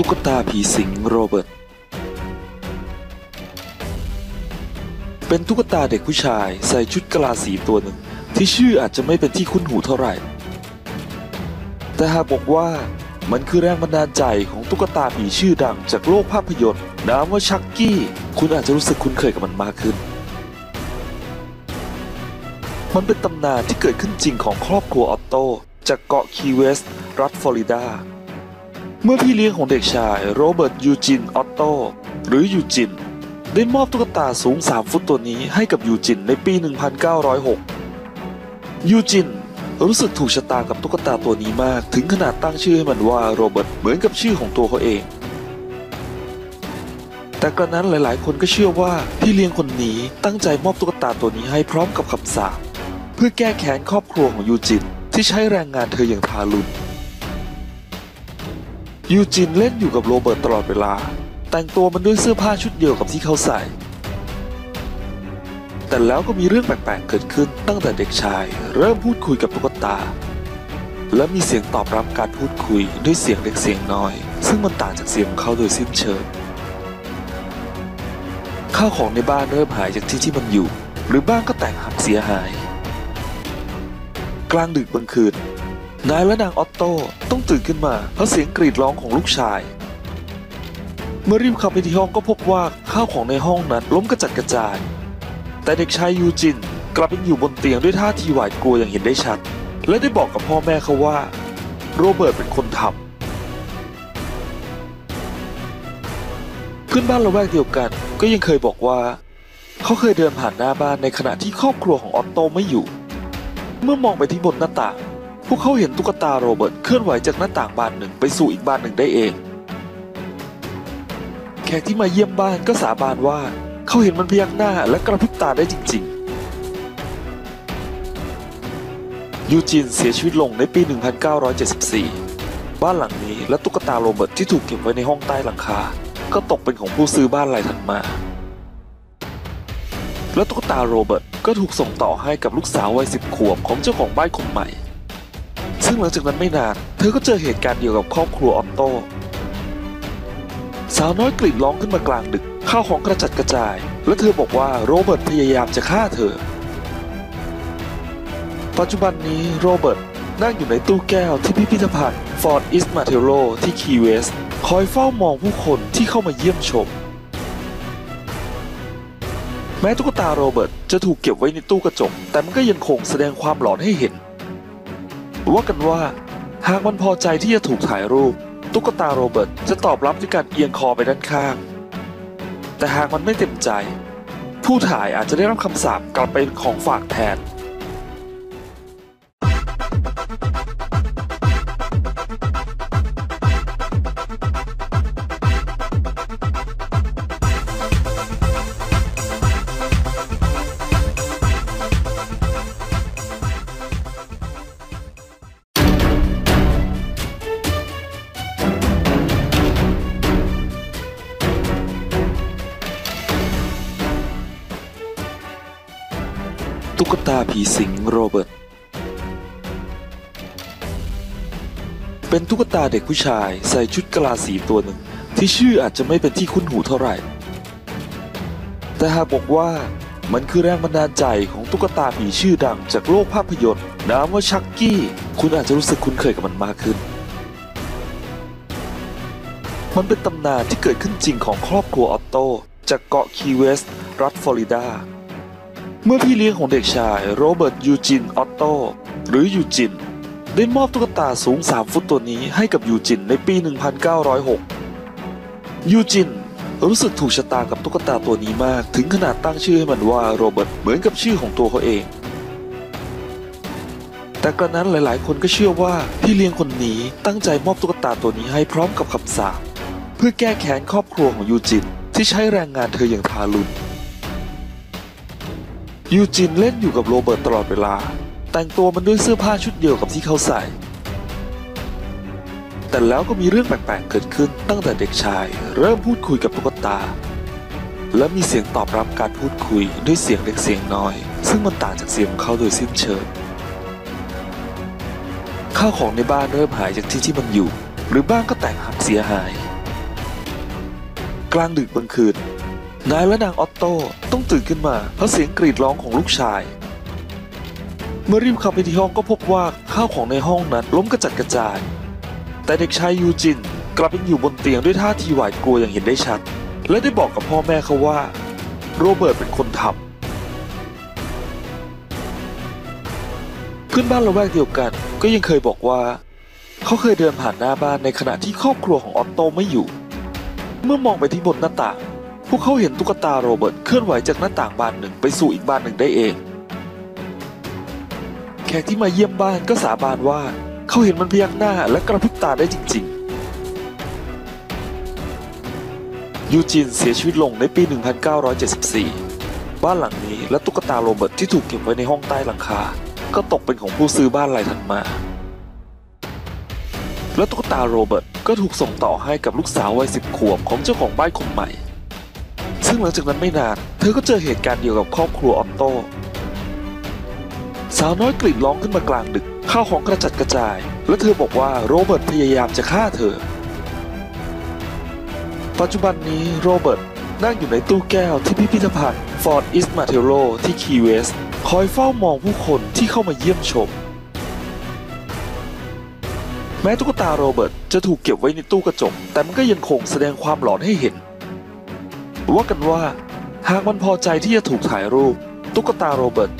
ตุ๊กตาผีสิงโรเบิร์ต เป็นตุ๊กตาเด็กผู้ชายใส่ชุดกะลาสีตัวหนึ่งที่ชื่ออาจจะไม่เป็นที่คุ้นหูเท่าไหร่ แต่หากบอกว่ามันคือแรงบันดาลใจของตุ๊กตาผีชื่อดังจากโลกภาพยนตร์นามว่าชักกี้ คุณอาจจะรู้สึกคุ้นเคยกับมันมากขึ้น มันเป็นตำนานที่เกิดขึ้นจริงของครอบครัวออตโต จากเกาะคีเวส รัฐฟลอริดา เมื่อพี่เลี้ยงของเด็กชายโรเบิร์ตยูจินออตโตหรือยูจินได้มอบตุ๊กตาสูง 3 ฟุตตัวนี้ให้กับยูจินในปี 1906 ยูจินรู้สึกถูกชะตากับตุ๊กตาตัวนี้มากถึงขนาดตั้งชื่อให้มันว่าโรเบิร์ตเหมือนกับชื่อของตัวเขาเอง แต่กระนั้นหลายๆ คนก็เชื่อว่าพี่เลี้ยงคนนี้ตั้งใจมอบตุ๊กตาตัวนี้ให้พร้อมกับคำสาปเพื่อแก้แค้นครอบครัวของยูจินที่ใช้แรงงานเธออย่างทารุณ ยูจินเล่นอยู่กับโรเบิร์ตตลอดเวลา แต่งตัวมันด้วยเสื้อผ้าชุดเดียวกับที่เขาใส่ แต่แล้วก็มีเรื่องแปลกๆเกิดขึ้นตั้งแต่เด็กชาย เริ่มพูดคุยกับตุ๊กตา และมีเสียงตอบรับการพูดคุยด้วยเสียงเล็กเสียงน้อย ซึ่งมันต่างจากเสียงของเขาโดยสิ้นเชิงข้าวของในบ้านเริ่มหายจากที่ที่มันอยู่ หรือบ้านก็แตกหักเสียหาย กลางดึกบางคืน นายและนางออตโต้ต้องตื่นขึ้นมาเพราะเสียงกรีดร้องของลูกชาย เมื่อรีบเข้าไปที่ห้องก็พบว่าข้าวของในห้องนั้นล้มกระจัดกระจาย แต่เด็กชายยูจินกลับยังอยู่บนเตียงด้วยท่าทีหวาดกลัวอย่างเห็นได้ชัด และได้บอกกับพ่อแม่เขาว่า โรเบิร์ตเป็นคนทำเพื่อนบ้านละแวกเดียวกันก็ยังเคยบอกว่า เขาเคยเดินผ่านหน้าบ้านในขณะที่ครอบครัวของออตโตไม่อยู่ เมื่อมองไปที่บนหน้าต่าง พวกเขาเห็นตุ๊กตาโรเบิร์ตเคลื่อนไหวจากหน้าต่างบานหนึ่งไปสู่อีกบานหนึ่งได้เอง แขกที่มาเยี่ยมบ้านก็สาบานว่าเขาเห็นมันพยักหน้าและกระพริบตาได้จริง ๆ ยูจินเสียชีวิตลงในปี 1974 บ้านหลังนี้และตุ๊กตาโรเบิร์ตที่ถูกเก็บไว้ในห้องใต้หลังคา ก็ตกเป็นของผู้ซื้อบ้านรายถัดมา และตุ๊กตาโรเบิร์ตก็ถูกส่งต่อให้กับลูกสาววัยสิบขวบของเจ้าของบ้านคนใหม่ ซึ่งหลังจากนั้นไม่นาน เธอก็เจอเหตุการณ์เดียวกับครอบครัวออตโต้สาวน้อยกรีดร้องขึ้นมากลางดึก ข้าวของกระจัดกระจาย และเธอบอกว่าโรเบิร์ตพยายามจะฆ่าเธอ ปัจจุบันนี้โรเบิร์ตนั่งอยู่ในตู้แก้วที่พิพิธภัณฑ์ฟอร์ดอิสมาเทโรที่คีเวส คอยเฝ้ามองผู้คนที่เข้ามาเยี่ยมชม แม้ตุ๊กตาโรเบิร์ตจะถูกเก็บไว้ในตู้กระจก แต่มันก็ยังคงแสดงความหลอนให้เห็น ว่ากันว่า หากมันพอใจที่จะถูกถ่ายรูป ตุ๊กตาโรเบิร์ตจะตอบรับด้วยการเอียงคอไปด้านข้าง แต่หากมันไม่เต็มใจ ผู้ถ่ายอาจจะได้รับคำสาปกลับไปเป็นของฝากแทนาผีสิงโรเบิร์ต เป็นตุ๊กตาเด็กผู้ชายใส่ชุดกะลาสีตัวหนึ่งที่ชื่ออาจจะไม่เป็นที่คุ้นหูเท่าไหร่ แต่หากบอกว่ามันคือแรงบันดาลใจของตุ๊กตาผีชื่อดังจากโลกภาพยนตร์นามว่าชักกี้ คุณอาจจะรู้สึกคุ้นเคยกับมันมากขึ้น มันเป็นตำนานที่เกิดขึ้นจริงของครอบครัวออตโต จากเกาะคีเวส รัฐฟลอริดา เมื่อพี่เลี้ยงของเด็กชายโรเบิร์ตยูจินออตโตหรือยูจินได้มอบตุ๊กตาสูง 3 ฟุตตัวนี้ให้กับยูจินในปี 1906 ยูจินรู้สึกถูกชะตากับตุ๊กตาตัวนี้มาก ถึงขนาดตั้งชื่อให้มันว่าโรเบิร์ตเหมือนกับชื่อของตัวเขาเอง แต่กระนั้นหลายๆ คนก็เชื่อว่าพี่เลี้ยงคนนี้ตั้งใจมอบตุ๊กตาตัวนี้ให้พร้อมกับคำสาปเพื่อแก้แค้นครอบครัวของยูจินที่ใช้แรงงานเธออย่างทารุณ ยูจินเล่นอยู่กับโรเบิร์ตตลอดเวลา แต่งตัวมันด้วยเสื้อผ้าชุดเดียวกับที่เขาใส่ แต่แล้วก็มีเรื่องแปลกๆเกิดขึ้นตั้งแต่เด็กชาย เริ่มพูดคุยกับตุ๊กตา และมีเสียงตอบรับการพูดคุยด้วยเสียงเล็กเสียงน้อย ซึ่งมันต่างจากเสียงของเขาโดยสิ้นเชิงข้าวของในบ้านเริ่มหายจากที่ที่มันอยู่ หรือบ้านก็แตกหักเสียหาย กลางดึกบางคืน นายและนางออตโต้ต้องตื่นขึ้นมาเพราะเสียงกรีดร้องของลูกชาย เมื่อรีบเข้าไปที่ห้องก็พบว่าข้าวของในห้องนั้นล้มกระจัดกระจาย แต่เด็กชายยูจินกลับยังอยู่บนเตียงด้วยท่าทีหวาดกลัวอย่างเห็นได้ชัด และได้บอกกับพ่อแม่เขาว่า โรเบิร์ตเป็นคนทำเพื่อนบ้านละแวกเดียวกันก็ยังเคยบอกว่า เขาเคยเดินผ่านหน้าบ้านในขณะที่ครอบครัวของออตโตไม่อยู่ เมื่อมองไปที่บนหน้าต่าง พวกเขาเห็นตุ๊กตาโรเบิร์ตเคลื่อนไหวจากหน้าต่างบานหนึ่งไปสู่อีกบานหนึ่งได้เอง แขกที่มาเยี่ยมบ้านก็สาบานว่าเขาเห็นมันพยักหน้าและกระพริบตาได้จริง ๆ ยูจินเสียชีวิตลงในปี 1974 บ้านหลังนี้และตุ๊กตาโรเบิร์ตที่ถูกเก็บไว้ในห้องใต้หลังคา ก็ตกเป็นของผู้ซื้อบ้านรายถัดมา และตุ๊กตาโรเบิร์ตก็ถูกส่งต่อให้กับลูกสาววัยสิบขวบของเจ้าของบ้านคนใหม่ ซึ่งหลังจากนั้นไม่นาน เธอก็เจอเหตุการณ์เดียวกับครอบครัวออตโต้สาวน้อยกรีดร้องขึ้นมากลางดึก ข้าวของกระจัดกระจาย และเธอบอกว่าโรเบิร์ตพยายามจะฆ่าเธอ ปัจจุบันนี้โรเบิร์ตนั่งอยู่ในตู้แก้วที่พิพิธภัณฑ์ฟอร์ดอิสมาเทโรที่คีเวส คอยเฝ้ามองผู้คนที่เข้ามาเยี่ยมชม แม้ตุ๊กตาโรเบิร์ตจะถูกเก็บไว้ในตู้กระจก แต่มันก็ยังคงแสดงความหลอนให้เห็น ว่ากันว่า หากมันพอใจที่จะถูกถ่ายรูป ตุ๊กตาโรเบิร์ต